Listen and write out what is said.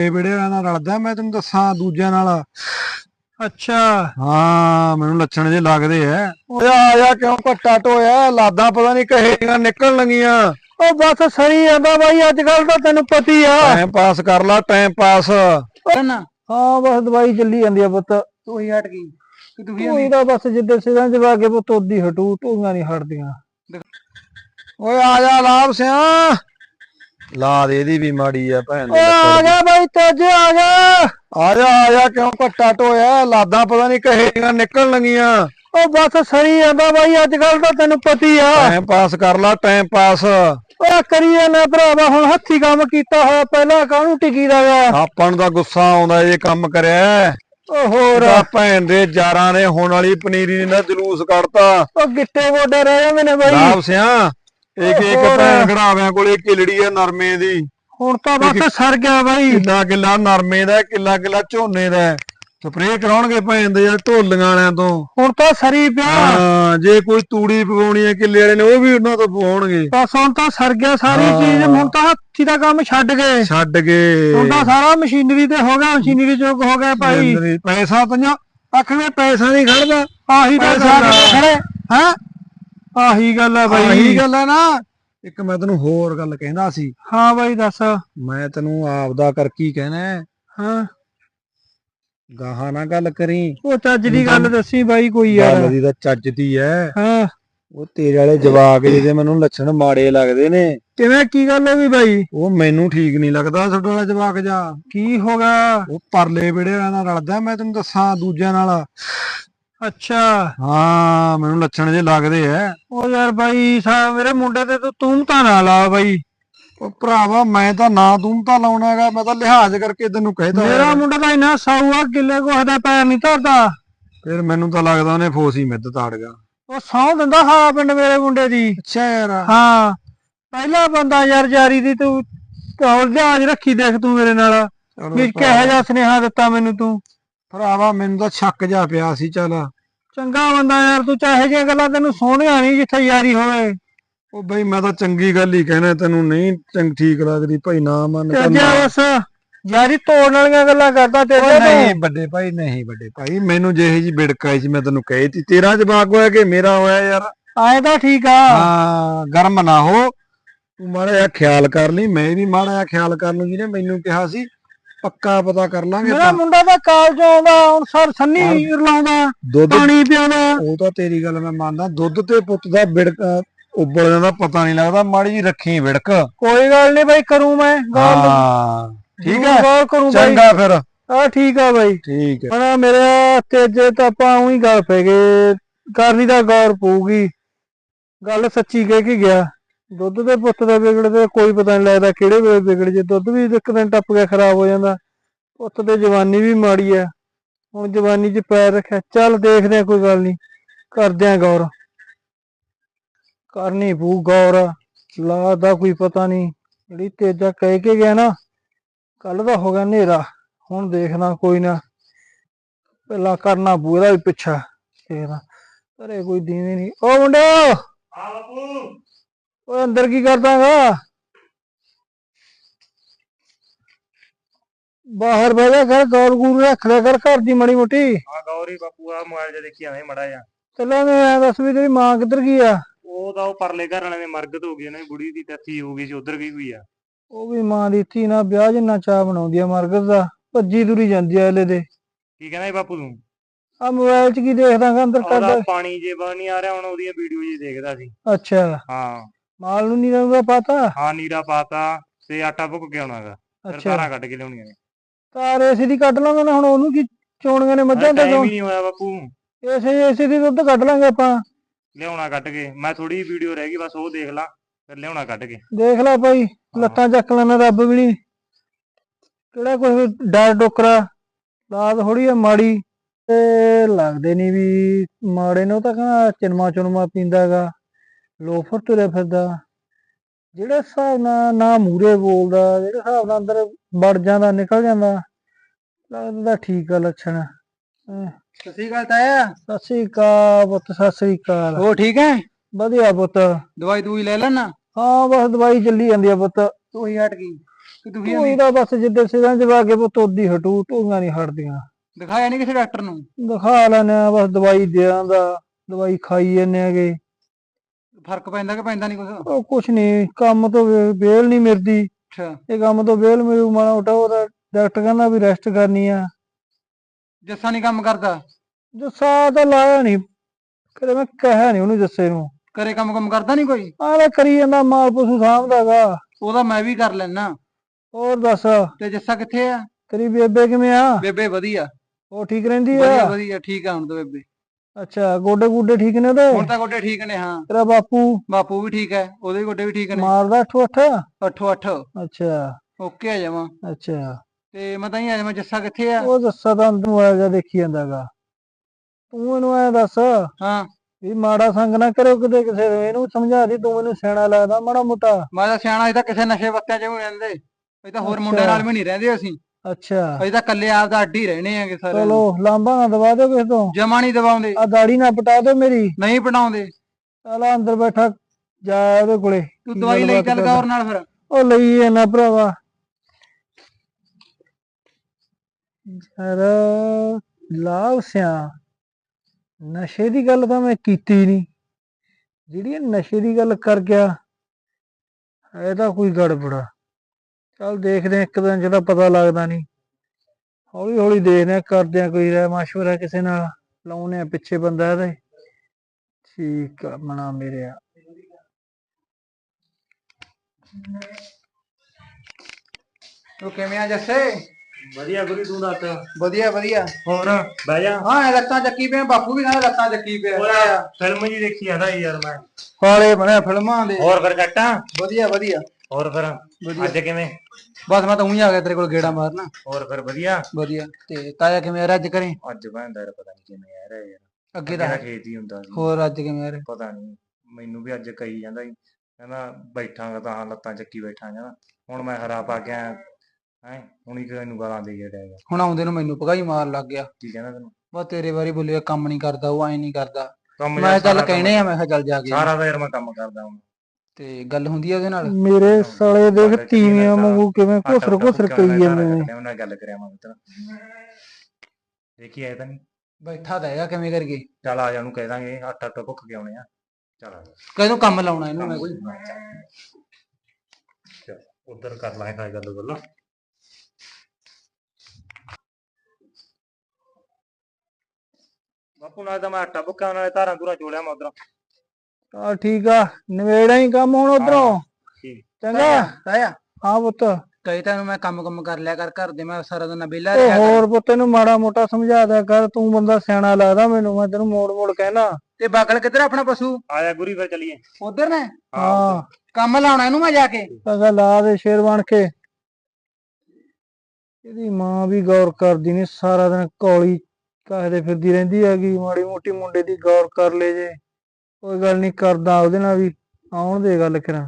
ਇਹ ਵੀਡੀਓ ਨਾਲ ਰਲਦਾ ਮੈਂ ਤੈਨੂੰ ਦੱਸਾਂ ਦੂਜਿਆਂ ਨਾਲ। ਅੱਛਾ। ਹਾਂ ਮੈਨੂੰ ਲੱਛਣ ਜੇ ਲੱਗਦੇ ਐ। ਓਏ ਆ ਜਾ ਕਿਉਂ ਘੱਟਾ ਟੋਇਆ? ਲਾਦਾਂ ਪਤਾ ਨਹੀਂ ਕਹੇ ਦੀਆਂ ਨਿਕਲਣ ਲੱਗੀਆਂ। ਉਹ ਬਸ ਸਹੀ ਜਾਂਦਾ ਬਾਈ ਅੱਜ ਕੱਲ ਤਾਂ ਤੈਨੂੰ ਪਤੀ ਆ। ਟਾਈਮ ਪਾਸ ਕਰ ਲਾ ਟਾਈਮ ਪਾਸ ਨਾ। ਹਾਂ ਬਸ ਦਵਾਈ ਚੱਲੀ ਜਾਂਦੀ ਆ ਪੁੱਤ। ਤੂੰ ਹੀ ਹਟ ਗਈ। ਕਿ ਤੂੰ ਤੂੰ ਇਹਦਾ ਬਸ ਜਿੱਦੇ ਸਿਰਾਂ ਚ ਵਾ ਕੇ ਪੁੱਤ ਉਦੀ ਹਟੂ ਟੂਆਂ ਨਹੀਂ ਹਟਦੀਆਂ। ਓਏ ਆ ਜਾ ਲਾਭ ਸਿਆ। ਲਾ ਦੇ ਇਹਦੀ ਵੀ ਮਾੜੀ ਆ ਭੈਣ ਦੀ ਆ ਲੱਕੜ ਦੀ। ਗਿਆ ਬਾਈ ਤੇਜ ਆ ਗਿਆ। ਆ ਜਾ ਆ ਜਾ ਕਿਉਂ ਘੱਟਾ ਟੋਇਆ ਲਾਦਾਂ ਪਤਾ ਨਹੀਂ ਕਹੇ ਦੀਆਂ ਨਿਕਲਣ ਲੱਗੀਆਂ। ਉਹ ਬਸ ਸਹੀ ਜਾਂਦਾ ਬਾਈ ਅੱਜ ਕੱਲ ਤਾਂ ਤੈਨੂੰ ਪਤੀ ਆ। ਟਾਈਮ ਪਾਸ ਕਰ ਲਾ ਟਾਈਮ ਪਾਸ ਉਹ ਕਰੀ ਜਾਂਦਾ ਭਰਾਵਾ ਹੁਣ ਹੱਥੀ ਕੰਮ ਕੀਤਾ ਹੋਇਆ ਪਹਿਲਾਂ ਕਾਹਨੂੰ ਟਿਕੀ ਦਾ ਵਾ ਆਪਾਂ ਨੂੰ ਤਾਂ ਗੁੱਸਾ ਆਉਂਦਾ ਇਹ ਕੰਮ ਕਰਿਆ। ਉਹ ਹੋਰ। ਭੈਣ ਦੇ ਯਾਰਾਂ ਨੇ ਹੁਣ ਵਾਲੀ ਪਨੀਰੀ ਨੇ ਨਾ ਜਲੂਸ ਕੱਢਤਾ। ਉਹ ਗਿੱਟੇ ਗੋਡੇ ਰਹਿ ਜਾਂਦੇ ਨੇ ਬਾਈ। ਲਾਭ ਸਿਆ। ਇੱਕ ਇੱਕ ਹੋਰ। ਭੈਣ ਖੜਾਵਿਆਂ ਕੋਲੇ ਕਿਲੜੀ ਆ ਨਰਮੇ ਦੀ। ਹੁਣ ਤਾਂ ਬਸ ਸਰ ਗਿਆ ਬਾਈ। ਕਿੱਲਾ ਕਿੱਲਾ ਨਰਮੇ ਦਾ ਕਿੱਲਾ ਕਿੱਲਾ ਝੋਨੇ ਦਾ। ਸਪਰੇਅ ਕਰਾਉਣਗੇ ਭੈਣ ਦੇ ਯਾਰ ਢੋਲੀਆਂ ਵਾਲਿਆਂ ਤੋਂ। ਹੁਣ ਤਾਂ ਸਰੀ ਪਿਆ। ਹਾਂ ਜੇ ਕੋਈ ਤੂੜੀ ਪਵਾਉਣੀ ਹੈ ਕਿੱਲੇ ਵਾਲੇ ਨੇ ਉਹ ਵੀ ਉਹਨਾਂ ਤੋਂ ਪਵਾਉਣਗੇ। ਬਸ ਹੁਣ ਤਾਂ ਸਰ ਗਿਆ ਸਾਰੀ ਹਾਂ। ਚੀਜ਼। ਹੁਣ ਤਾਂ ਹੱਥੀ ਦਾ ਕੰਮ ਛੱਡ ਗਏ। ਛੱਡ ਗਏ। ਹੁਣ ਤਾਂ ਸਾਰਾ ਮਸ਼ੀਨਰੀ ਤੇ ਹੋ ਗਿਆ ਮਸ਼ੀਨਰੀ ਚੁੱਕ ਹੋ ਗਿਆ ਭਾਈ। ਪੈਸਾ ਤਾਂ ਅੱਖ ਵਿੱਚ ਪੈਸਾ ਨਹੀਂ ਖੜਦਾ। ਆਹੀ ਤਾਂ ਪੈਸਾ। ਖੜੇ। ਹਾਂ? ਆਹੀ ਗੱਲ ਆ ਆਹੀ ਬਾਈ ਗੱਲ ਹੈ ਨਾ। ਇੱਕ ਮੈਂ ਤੈਨੂੰ ਹੋਰ ਗੱਲ ਕਹਿੰਦਾ ਸੀ। ਹਾਂ ਬਾਈ ਦੱਸ। ਮੈਂ ਤੈਨੂੰ ਆਪਦਾ ਕਰ ਕੀ ਕਹਿਣਾ ਹੈ, ਹਾਂ। ਗਾਹਾਂ ਨਾ ਗੱਲ ਕਰੀ। ਉਹ ਚੱਜ ਦੀ ਗੱਲ ਦੱਸੀ ਬਾਈ ਕੋਈ ਯਾਰ। ਗੱਲ ਦੀ ਤਾਂ ਚੱਜਦੀ ਐ। ਹਾਂ। ਉਹ ਤੇਰੇ ਵਾਲੇ ਜਵਾਕ ਜਿਹਦੇ ਮੈਨੂੰ ਲੱਛਣ ਮਾੜੇ ਲੱਗਦੇ ਨੇ। ਕਿਵੇਂ ਕੀ ਗੱਲ ਹੋ ਗਈ ਬਾਈ? ਉਹ ਮੈਨੂੰ ਠੀਕ ਨਹੀਂ ਲੱਗਦਾ ਤੁਹਾਡੇ ਵਾਲਾ ਜਵਾਕ ਜਾ ਕੀ ਹੋ ਗਿਆ? ਉਹ ਪਰਲੇ ਵਿੜੇ ਨਾਲ ਰਲਦਾ ਮੈਂ ਤੈਨੂੰ ਦੱਸਾਂ ਦੂਜਿਆਂ ਨਾਲ। ਅੱਛਾ। ਹਾਂ ਮੈਨੂੰ ਲੱਛਣ ਜੇ ਲੱਗਦੇ ਐ। ਉਹ ਯਾਰ ਬਾਈ ਸਾ ਮੇਰੇ ਮੁੰਡੇ ਤੇ ਤੂੰ ਤੂੰ ਤਾਂ ਨਾ ਲਾ ਬਾਈ। ਉਹ ਭਰਾਵਾ ਮੈਂ ਤਾਂ ਨਾ ਤੂੰ ਤਾਂ ਲਾਉਣਾ ਹੈਗਾ ਮੈਂ ਤਾਂ ਲਿਹਾਜ਼ ਕਰਕੇ ਤੈਨੂੰ ਕਹਿਦਾ ਮੇਰਾ ਮੁੰਡਾ ਤਾਂ ਇੰਨਾ ਸਾਊ ਆ ਕਿੱਲੇ ਕੋ ਹਦਾ ਪੈਰ ਨਹੀਂ ਧਰਦਾ। ਫਿਰ ਮੈਨੂੰ ਤਾਂ ਲੱਗਦਾ ਉਹਨੇ ਫੋਸੀ ਮਿੱਦ ਤਾੜ ਗਿਆ ਉਹ ਸੌਂ ਦਿੰਦਾ ਹਾਂ ਪਿੰਡ ਮੇਰੇ ਮੁੰਡੇ ਦੀ। ਅੱਛਾ ਯਾਰ। ਹਾਂ। ਪਹਿਲਾ ਬੰਦਾ ਯਾਰ ਜਾਰੀ ਦੀ ਤੂੰ ਹੋਰ ਲਿਹਾਜ਼ ਰੱਖੀ ਦੇਖ ਤੂੰ ਮੇਰੇ ਨਾਲ। ਵੀ ਕਿਹੋ ਜਿਹਾ ਸੁਨੇਹਾ ਦਿੱਤਾ ਮੈਨੂੰ ਤੂੰ। ਭਰਾਵਾ ਮੈਨੂੰ ਤਾਂ ਸ਼ੱਕ ਜਾ ਪਿਆ ਸੀ ਚੱਲ। ਚੰਗਾ ਬੰਦਾ ਯਾਰ ਤੂੰ ਚਾਹੇ ਜਿਹੀਆਂ ਗੱਲਾਂ ਤੈਨੂੰ ਸੋਹਣੀਆਂ ਨਹੀਂ ਜਿੱਥੇ ਯਾਰੀ ਹੋਵੇ। ਉਹ ਬਈ ਮੈਂ ਤਾਂ ਚੰਗੀ ਗੱਲ ਹੀ ਕਹਿਣਾ ਤੈਨੂੰ ਨਹੀਂ ਚੰਗ ਠੀਕ ਲੱਗਦੀ ਭਾਈ ਨਾ ਮੰਨ ਤੇ ਜੇ। ਬਸ। ਯਾਰੀ ਤੋੜਨ ਵਾਲੀਆਂ ਗੱਲਾਂ ਕਰਦਾ ਤੇਰੇ ਨਹੀਂ ਵੱਡੇ ਭਾਈ ਨਹੀਂ ਵੱਡੇ ਭਾਈ ਮੈਨੂੰ ਜਿਹੇ ਜੀ ਬਿੜਕ ਆਈ ਸੀ ਮੈਂ ਤੈਨੂੰ ਕਹੀ ਤੀ ਤੇਰਾ ਜਵਾਕ ਹੋਇਆ ਕਿ ਮੇਰਾ ਹੋਇਆ ਯਾਰ? ਆਏ ਤਾਂ ਠੀਕ ਆ। ਹਾਂ ਗਰਮ ਨਾ ਹੋ। ਤੂੰ ਮਾੜਾ ਜਿਹਾ ਖਿਆਲ ਕਰ ਲਈ ਮੈਂ ਵੀ ਮਾੜਾ ਜਿਹਾ ਖਿਆਲ ਕਰ ਲੂੰ ਜਿਹਨੇ ਮੈਨੂੰ ਕਿਹਾ ਸੀ। ਪੱਕਾ ਪਤਾ ਕਰ ਲਾਂਗੇ ਮੇਰਾ। ਮੁੰਡਾ ਤਾਂ ਕਾਲਜ ਆਉਂਦਾ ਹੁਣ ਸਰ ਸੰਨੀ ਰਲਾਉਂਦਾ ਪਾਣੀ ਪਿਆਉਂਦਾ। ਉਹ ਤਾਂ ਤੇਰੀ ਗੱਲ ਮੈਂ ਮੰਨਦਾ ਦੁੱਧ ਤੇ ਪੁੱਤ ਦਾ ਬਿੜਕ ਉੱਬਲ ਜਾਂਦਾ ਪਤਾ ਨਹੀਂ ਲੱਗਦਾ ਮਾੜੀ ਜੀ ਰੱਖੀ ਵਿੜਕ। ਕੋਈ ਗੱਲ ਨਹੀਂ ਬਾਈ ਕਰੂੰ ਮੈਂ ਗੌਰ ਹਾਂ ਠੀਕ ਹੈ। ਗੌਰ ਕਰੂੰ ਬਾਈ। ਚੰਗਾ ਫਿਰ। ਆ ਠੀਕ ਆ ਬਾਈ। ਠੀਕ ਹੈ। ਹੁਣ ਮੇਰੇ ਤੇਜੇ ਤਾਂ ਆਪਾਂ ਉਹੀ ਗੱਲ ਗਏ ਕਰਨੀ ਤਾਂ ਗੌਰ ਪਊਗੀ। ਗੱਲ ਸੱਚੀ ਕਹਿ ਕੇ ਗਿਆ। ਦੁੱਧ ਦੇ ਪੁੱਤ ਦੇ ਵਿਗੜਦੇ ਕੋਈ ਪਤਾ ਨਹੀਂ ਲੱਗਦਾ ਕਿਹੜੇ ਵੇਲੇ ਵਿਗੜ ਜੇ, ਦੁੱਧ ਵੀ ਇੱਕ ਦਿਨ ਟੱਪ ਕੇ ਖਰਾਬ ਹੋ ਜਾਂਦਾ। ਪੁੱਤ ਦੇ ਜਵਾਨੀ ਵੀ ਮਾੜੀ ਆ। ਹੁਣ ਜਵਾਨੀ 'ਚ ਪੈਰ ਰੱਖਿਆ। ਚੱਲ ਦੇਖਦੇ ਆ ਕੋਈ ਗੱਲ ਨਹੀਂ ਕਰਦੇ ਆ ਗੌਰ। ਕਰਨੀ ਪਊ ਗੌਰ। ਲਾ ਦਾ ਕੋਈ ਪਤਾ ਨਹੀਂ ਜਿਹੜੀ ਤੇਜਾ ਕਹਿ ਕੇ ਗਿਆ ਨਾ, ਕੱਲ ਦਾ ਹੋ ਗਿਆ ਹਨੇਰਾ। ਹੁਣ ਦੇਖਣਾ ਕੋਈ ਨਾ। ਪਹਿਲਾਂ ਕਰਨਾ ਪਊ ਇਹਦਾ ਵੀ ਪਿੱਛਾ। ਦੇਖਦਾ। ਘਰੇ ਕੋਈ ਦੀਵੇਂ ਨਹੀਂ ਓ ਮੁੰਡੇ ਹਾਂ ਬਾਪੂ। ਓਏ ਅੰਦਰ ਕੀ ਕਰਦਾਗਾ? ਬਾਹਰ ਬਹਿ ਜਾ ਕਰ ਗੌਰ ਗੂਰ ਰੱਖ ਲਿਆ ਕਰ ਘਰ ਦੀ ਮੜੀ ਮੋਟੀ। ਹਾਂ ਗੌਰੀ ਬਾਪੂ ਆ ਮੋਬਾਈਲ 'ਚ ਦੇਖੀ ਆਵੇਂ ਮੜਾ ਜਾ ਚੱਲਾਂ ਮੈਂ ਦੱਸ ਵੀ ਤੇਰੀ ਮਾਂ ਕਿੱਧਰ ਗਈ ਆ? ਉਹ ਤਾਂ ਉਹ ਪਰਲੇ ਘਰ ਵਾਲੇ ਨੇ ਮਰਗਤ ਹੋ ਗਈ ਉਹਨਾਂ ਦੀ ਬੁੜੀ ਦੀ ਟੱਥੀ ਹੋ ਗਈ ਸੀ ਉਧਰ ਗਈ ਹੋਈ ਆ। ਉਹ ਵੀ ਮਾਂ ਦੀ ਧੀ ਨਾਲ ਵਿਆਹ ਜਿੰਨਾ ਚਾਹ ਬਣਾਉਂਦੀ ਆ ਮਰਗਤ ਦਾ ਭੱਜੀ ਤੁਰੀ ਜਾਂਦੀ ਆ ਇਹਲੇ ਦੇ। ਕੀ ਕਹਿੰਦਾ ਸੀ ਬਾਪੂ ਤੂੰ? ਆ ਮੋਬਾਈਲ 'ਚ ਕੀ ਦੇਖਦਾ ਗਾ ਅੰਦਰ ਉਹਦਾ ਕਰਦਾ। ਪਾਣੀ ਜੇ ਬਾਹਰ ਨਹੀਂ ਆ ਰਿਹਾ ਹੁਣ ਉਹਦੀਆਂ ਵੀਡੀਓ ਜੀ ਦੇਖਦਾ ਸੀ। ਅੱਛਾ। ਹਾਂ। ਮਾਲ ਨੂੰ ਨਹੀਂ ਰਹਿੰਦਾ ਪਤਾ? ਹਾਂ ਨੀਰਾ ਪਾਤਾ। ਤੇ ਆਟਾ ਭੁੱਕ ਕੇ ਆਉਣਾਗਾ ਫਿਰ ਅੱਛਾ। ਕੱਢ ਕੇ ਲਿਆਉਣੀਆਂ ਨੇ। ਤਾਰ ਏਸੀ ਦੀ ਕੱਢ ਲਾਂਗੇ ਨਾ ਹੁਣ ਉਹਨੂੰ ਕੀ ਚੋਣੀਆਂ ਨੇ ਮੱਝਾਂ ਤੇ ਟਾਈਮ ਹੀ ਨਹੀਂ ਹੋਇਆ ਬਾਪੂ। ਏਸੀ ਏਸੀ ਦੀ ਦੁੱਧ ਕੱਢ ਲਾਂਗੇ ਆਪਾਂ। ਲਿਆਉਣਾ ਕੱਢ ਕੇ। ਮੈਂ ਥੋੜੀ ਵੀਡੀਓ ਰਹਿ ਗਈ ਬਸ ਉਹ ਦੇਖ ਲਾ। ਫਿਰ ਲਿਆਉਣਾ ਕੱਢ ਕੇ। ਦੇਖ ਲੈ ਭਾਈ ਲੱਤਾਂ ਚੱਕ ਲੈਣਾ ਰੱਬ ਵੀ ਕਿਹੜਾ ਕੋਈ ਡਰ ਡੋਕਰਾ। ਲਾਦ ਥੋੜੀ ਆ ਮਾੜੀ। ਤੇ ਲੱਗਦੇ ਨਹੀਂ ਵੀ ਮਾੜੇ ਨੂੰ ਤਾਂ ਕਹਿੰਦਾ ਚਨਮਾ ਚੁਨਮਾ ਪੀਂਦਾਗਾ ਲੋਫਰ ਤੁਰਿਆ ਫਿਰਦਾ। ਜਿਹੜੇ ਹਿਸਾਬ ਨਾਲ ਨਾ ਮੂਰੇ ਬੋਲਦਾ ਜਿਹੜੇ ਹਿਸਾਬ ਨਾਲ ਅੰਦਰ ਵੜ ਜਾਂਦਾ ਨਿਕਲ ਜਾਂਦਾ ਲੱਗਦਾ ਠੀਕ ਆ ਲੱਛਣ। ਹੈਂ। ਸਤਿ ਸ਼੍ਰੀ ਅਕਾਲ ਤਾਇਆ। ਸਤਿ ਸ੍ਰੀ ਅਕਾਲ ਪੁੱਤ ਸਤਿ ਸ੍ਰੀ ਅਕਾਲ। ਹੋ ਠੀਕ ਹੈ? ਵਧੀਆ ਪੁੱਤ। ਦਵਾਈ ਦੂਈ ਲੈ ਲੈਣਾ? ਹਾਂ ਬਸ ਦਵਾਈ ਚੱਲੀ ਜਾਂਦੀ ਆ ਪੁੱਤ। ਤੂੰ ਹੀ ਹਟ ਗਈ। ਕਿ ਤੂੰ ਤਾਂ ਬਸ ਜਿੱਦੇ ਸਿਰਾਂ ਚ ਵਾ ਕੇ ਪੁੱਤ ਉਦੀ ਹਟੂ ਟੂਆਂ ਨਹੀਂ ਹਟਦੀਆਂ। ਦਿਖਾਇਆ ਨਹੀਂ ਕਿਸੇ ਡਾਕਟਰ ਨੂੰ? ਦਿਖਾ ਲੈਨੇ ਆ ਬਸ ਦਵਾਈ ਦੇ ਆਂਦਾ ਦਵਾਈ ਖਾਈ ਜਾਂਦੇ ਆਗੇ ਫ਼ਰਕ ਪੈਂਦਾ ਕਿ ਪੈਂਦਾ ਨਹੀਂ ਕੁਛ? ਉਹ ਕੁਛ ਨਹੀਂ ਕੰਮ ਤੋਂ ਵੇ- ਵਿਹਲ ਨਹੀਂ ਮਿਲਦੀ। ਅੱਛਾ। ਇਹ ਕੰਮ ਤੋਂ ਵਿਹਲ ਮਿਲੂ ਮਾੜਾ ਮੋਟਾ ਉਹਦਾ ਡਾਕਟਰ ਕਹਿੰਦਾ ਵੀ ਰੈਸਟ ਕਰਨੀ ਆ। ਜੱਸਾ ਨਹੀਂ ਕੰਮ ਕਰਦਾ? ਜੱਸਾ ਤਾਂ ਲਾਇਆ ਨਹੀਂ ਕਦੇ ਮੈਂ ਕਿਹਾ ਨਹੀਂ ਉਹਨੂੰ ਜੱਸੇ ਨੂੰ। ਕਰੇ ਕੰਮ ਕੰਮ ਕਰਦਾ ਨਹੀਂ ਕੋਈ? ਆਹ ਕਰੀ ਜਾਂਦਾ ਮਾਲ ਪਸ਼ੂ ਸਾਂਭਦਾਗਾ ਉਹਦਾ ਮੈਂ ਵੀ ਕਰ ਲੈਣਾ ਹੋਰ ਦੱਸ? ਤੇ ਜੱਸਾ ਕਿੱਥੇ ਆ? ਤੇਰੀ ਬੇਬੇ ਕਿਵੇਂ ਆ? ਬੇਬੇ ਵਧੀਆ। ਉਹ ਠੀਕ ਰਹਿੰਦੀ ਵਧੀਆ ਆ ਵਧੀਆ ਠੀਕ ਆ ਹੁਣ ਤਾਂ ਬੇਬੇ। ਅੱਛਾ ਗੋਡੇ ਗੋਡੇ ਠੀਕ ਨੇ ਉਹਦੇ? ਹੁਣ ਤਾਂ ਗੋਡੇ ਠੀਕ ਨੇ ਹਾਂ। ਤੇਰਾ ਬਾਪੂ? ਬਾਪੂ ਵੀ ਠੀਕ ਹੈ ਉਹਦੇ ਗੋਡੇ ਵੀ ਠੀਕ ਨੇ। ਮਾਰਦਾ ਅੱਠੋ ਅੱਠ? ਅੱਠੋ ਅੱਠ। ਅੱਛਾ। ਓਕੇ ਆ ਜਾਵਾਂ ਅੱਛਾ। ਤੇ ਮੈਂ ਤਾਂ ਹੀ ਆ ਜਾਵਾਂ ਜੱਸਾ ਕਿੱਥੇ ਆ? ਉਹ ਦੱਸਾ ਤਾਂ ਤੂੰ ਆ ਜਾ ਦੇਖੀ ਜਾਂਦਾਗਾ ਤੂੰ ਇਹਨੂੰ ਐ ਦੱਸ। ਹਾਂ। ਵੀ ਮਾੜਾ ਸੰਗ ਨਾ ਕਰਿਓ ਕਿਤੇ ਕਿਸੇ ਨੂੰ ਇਹਨੂੰ ਸਮਝਾ ਦੀ ਤੂੰ ਮੈਨੂੰ ਸਿਆਣਾ ਲੱਗਦਾ ਮਾੜਾ ਮੋਟਾ। ਮੈਂ ਤਾਂ ਸਿਆਣਾ ਇਹ ਤਾਂ ਕਿਸੇ ਨਸ਼ੇ ਪੱਤਿਆਂ 'ਚ ਵੀ ਰਹਿੰਦੇ। ਅਸੀਂ ਤਾਂ ਹੋਰ ਮੁੰਡਿਆਂ ਨਾਲ ਵੀ ਨਹੀਂ ਰਹਿੰਦੇ ਅਸੀਂ। ਅੱਛਾ। ਅਸੀਂ ਤਾਂ ਇਕੱਲੇ ਆਪ ਦਾ ਅੱਡ ਰਹਿਣੇ ਆਂਗੇ ਸਾਰੇ। ਚਲੋ ਲਾਂਬਾ ਨਾ ਦਵਾ ਦਿਓ ਕਿਸੇ ਤੋਂ। ਜਮਾ ਨਹੀਂ ਦਬਾਉਂਦੇ ਆ ਦਾੜੀ ਨਾ ਪਟਾ ਦਿਓ ਮੇਰੀ। ਨਹੀਂ ਪੜਾਉਂਦੇ ਚਲ ਅੰਦਰ ਬੈਠਾ ਜਾ ਉਹਦੇ ਕੋਲੇ। ਤੂੰ ਦਵਾਈ ਲਈ ਚੱਲ ਗੌਰ ਨਾਲ ਫਿਰ। ਉਹ ਲਈ ਇਹਨਾਂ ਭਰਾਵਾ। ਯਾਰ ਲਾਭ ਸਿਆ। ਨਸ਼ੇ ਦੀ ਗੱਲ ਤਾਂ ਮੈਂ ਕੀਤੀ ਨਹੀਂ। ਜਿਹੜੀ ਇਹ ਨਸ਼ੇ ਦੀ ਗੱਲ ਕਰ ਗਿਆ ਇਹ ਤਾਂ ਕੋਈ ਗੜਬੜਾ ਚੱਲ ਦੇਖਦੇ ਇੱਕ ਦਿਨ ਜਿਹਦਾ ਪਤਾ ਲੱਗਦਾ ਨਹੀਂ ਹੌਲੀ ਹੌਲੀ ਦੇਖਦੇ ਹਾਂ ਕਰਦੇ ਹਾਂ ਕੋਈ ਰਾਏ ਮਸ਼ਵਰਾ ਕਿਸੇ ਨਾਲ ਲਾਉਨੇ ਆ ਪਿੱਛੇ ਬੰਦਾ ਇਹਦੇ। ਠੀਕ ਆ ਮਨਾ ਮੇਰੇ ਆ। ਤੂੰ ਕਿਵੇਂ ਆ ਜੱਸੇ? ਵਧੀਆ ਗੁਰੀ ਤੂੰ ਦੱਸ। ਵਧੀਆ ਵਧੀਆ। ਹੋਰ? ਬਹਿ ਜਾ। ਹਾਂ ਇਹ ਲੱਤਾਂ ਚੱਕੀ ਪਿਆ ਬਾਪੂ ਵੀ ਨਾਲ ਲੱਤਾਂ ਚੱਕੀ ਪਿਆ ਹੋਰ ਫਿਲਮ ਜੀ ਦੇਖੀ ਜਾਂਦਾ ਯਾਰ ਮੈਂ। ਹਾਲੇ ਬਣੇ ਫਿਲਮਾਂ ਦੇ। ਹੋਰ ਫਿਰ ਜੱਟਾਂ? ਵਧੀਆ ਵਧੀਆ। ਹੋਰ ਫਿਰ ਅੱਜ ਕਿਵੇਂ? ਬਸ ਮੈਂ ਤਾਂ ਉਹੀ ਆ ਗਿਆ ਤੇਰੇ ਕੋਲ ਗੇੜਾ ਮਾਰਨਾ। ਹੋਰ ਫਿਰ ਵਧੀਆ? ਵਧੀਆ। ਤੇ ਤਾਇਆ ਕਿਵੇਂ ਰੱਜ ਕਰੇ ਅੱਜ ਬੰਦਾ ਪਤਾ ਨਹੀਂ ਕਿਵੇਂ ਆ ਰਿਹਾ ਯਾਰ। ਅੱਗੇ ਤਾਂ ਖੇਤ ਹੀ ਹੁੰਦਾ ਸੀ। ਹੋਰ ਅੱਜ ਕਿਵੇਂ ਆ ਰਿਹਾ? ਪਤਾ ਨਹੀਂ ਮੈਨੂੰ ਵੀ ਅੱਜ ਕਹੀ ਜਾਂਦਾ ਸੀ ਕਹਿੰਦਾ ਬੈਠਾਂਗਾ ਤਾਂ ਲੱਤਾਂ ਚੱਕੀ ਬੈਠਾਂਗਾ ਹੁਣ ਮੈਂ ਹਰਾ ਪਾ ਗਿਆ ਹੈ ਹੁਣੀ ਕਿ ਇਹਨੂੰ ਗਾਲਾਂ ਦੇ ਗਿਆ। ਹੁਣ ਆਉਂਦੇ ਨੂੰ ਮੈਨੂੰ ਭਗਾਈ ਮਾਰ ਲੱਗ ਗਿਆ। ਕੀ ਕਹਿੰਦਾ ਤੈਨੂੰ? ਬਸ ਤੇਰੇ ਵਾਰੀ ਬੋਲਿਆ ਕੰਮ ਨਹੀਂ ਕਰਦਾ ਉਹ ਐ ਨਹੀਂ ਕਰਦਾ। ਮੈਂ ਯਾਰ ਚੱਲ ਕਹਿਣੇ ਆ ਮੈਂ ਕਿਹਾ ਚੱਲ ਜਾ ਕੇ ਸਾਰਾ ਤਾਂ ਯਾਰ ਮੈਂ ਕੰਮ ਕਰਦਾ ਹੁਣ। ਤੇ ਗੱਲ ਹੁੰਦੀ ਆ ਉਹਦੇ ਨਾਲ? ਮੇਰੇ ਸਾਲੇ ਦੇਖ ਤੀਵੀਆਂ ਵਾਂਗੂ ਕਿਵੇਂ ਘੁਸਰ ਘੁਸਰ ਕਈ ਜਾਂਦੇ ਨੇ। ਉਹਨਾਂ ਨਾਲ ਗੱਲ ਕਰਿਆ ਮੈਂ ਮਿੱਤਰ ਦੇਖੀ ਆਇਆ ਤਾਂ ਨਹੀਂ? ਬੈਠਾ ਤਾਂ ਹੈਗਾ ਕਿਵੇਂ ਕਰਗੇ ਚੱਲ ਆ ਜਾ ਉਹਨੂੰ ਕਹਿ ਦਾਂਗੇ ਅੱਠ ਅੱਠ ਭੁੱਖ ਕੇ ਆਉਣੇ ਆ? ਚੱਲ ਆ ਜਾ। ਕਦੋਂ ਕੰਮ ਲਾਉਣਾ ਇਹਨੂੰ ਮੈਂ। ਕੋਈ ਉਧਰ ਕਰ ਲਾਂਗੇ ਤਾਂ ਗੱਲ ਗੱਲ। ਬਾਪੂ ਨਾਲ ਤਾਂ ਮੈਂ ਆਟਾ ਭੁੱਕਾ ਨਾਲੇ ਧਾਰਾਂ ਧੂਰਾਂ ਚੋਲਿਆ ਮੈਂ ਉਧਰ। ਆ ਠੀਕ ਆ। ਨਵੇੜਾ ਹੀ ਕੰਮ ਹੁਣ ਉਧਰੋਂ। ਠੀਕ। ਚੰਗਾ। ਤਾਇਆ। ਹਾਂ ਪੁੱਤ। ਕਹੀ ਤਾਂ ਮੈਂ ਕੰਮ ਕੰਮ ਕਰ ਲਿਆ ਕਰ ਘਰ ਦੇ ਮੈਂ ਸਾਰਾ ਦਿਨ ਵਿਹਲਾ ਰਿਹਾ ਕਰ। ਹੋਰ ਪੁੱਤ ਨੂੰ ਮਾੜਾ ਮੋਟਾ ਸਮਝਾ ਦਿਆ ਕਰ ਤੂੰ ਬੰਦਾ ਸਿਆਣਾ ਲੱਗਦਾ ਮੈਨੂੰ ਮੈਂ ਤੈਨੂੰ ਮੋੜ ਮੋੜ ਕਹਿਣਾ। ਤੇ ਬਾਗਲ ਕਿੱਧਰ ਆਪਣਾ ਪਸ਼ੂ? ਆ ਜਾ ਗੁਰੀ ਫਿਰ ਚਲੀਏ। ਉਧਰ ਨੇ? ਹਾਂ ਕੰਮ ਲਾਉਣਾ ਇਹਨੂੰ ਮੈਂ ਜਾ ਕੇ। ਅਗਾ ਲਾ ਦੇ ਸ਼ੇਰ ਬਣ ਕੇ। ਇਹਦੀ ਮਾਂ ਵੀ ਗੌਰ ਕਰਦੀ ਨਹੀਂ ਸਾਰਾ ਦਿਨ ਕੌਲੀ ਕਾਹਦੇ ਫਿਰਦੀ ਰਹਿੰਦੀ ਹੈਗੀ ਮਾੜੀ ਮੋਟੀ ਮੁੰਡੇ ਦੀ ਗੌਰ ਕਰ ਲੈ ਜੇ। ਕੋਈ ਗੱਲ ਨਹੀਂ ਕਰਦਾ ਉਹਦੇ ਨਾਲ ਵੀ ਆਉਣ ਦੇ ਗੱਲ ਕਰਾਂ